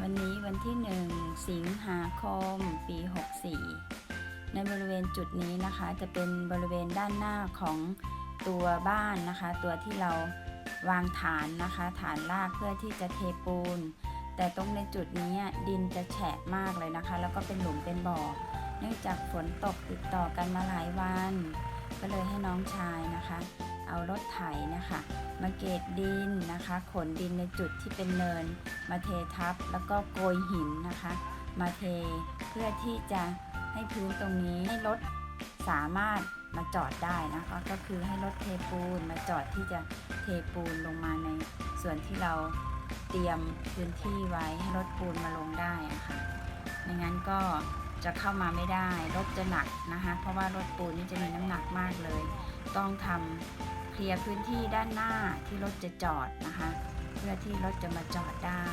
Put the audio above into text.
วันนี้วันที่หนึ่งสิงหาคม ปี 64 ในบริเวณจุดนี้นะคะจะเป็นบริเวณด้านหน้าของตัวบ้านนะคะ ตัวที่เราวางฐานนะคะ ฐานรากเพื่อที่จะเทปูน แต่ตรงในจุดนี้ดินจะแฉะมากเลยนะคะ แล้วก็เป็นหลุมเป็นบ่อ เนื่องจากฝนตกติดต่อกันมาหลายวัน ก็เลยให้น้องชายนะคะ เอารถไถนะคะมาเกตดินนะคะ ขนดินในจุดที่เป็นเนิน มาเททับแล้วก็โกยหินนะคะ มาเทเพื่อที่จะให้พื้นตรงนี้ให้รถสามารถมาจอดได้นะคะ ก็คือให้รถเทปูนมาจอดที่จะเทปูนลงมาในส่วนที่เราเตรียมพื้นที่ไว้ให้รถปูนมาลงได้อะค่ะไม่งั้นก็จะเข้ามาไม่ได้รถจะหนักนะคะ เพราะว่ารถปูนนี่จะมีน้ำหนักมากเลย ต้องทำเคลียร์พื้นที่ด้านหน้าที่รถจะจอดนะคะ เพื่อที่รถจะมาจอดได้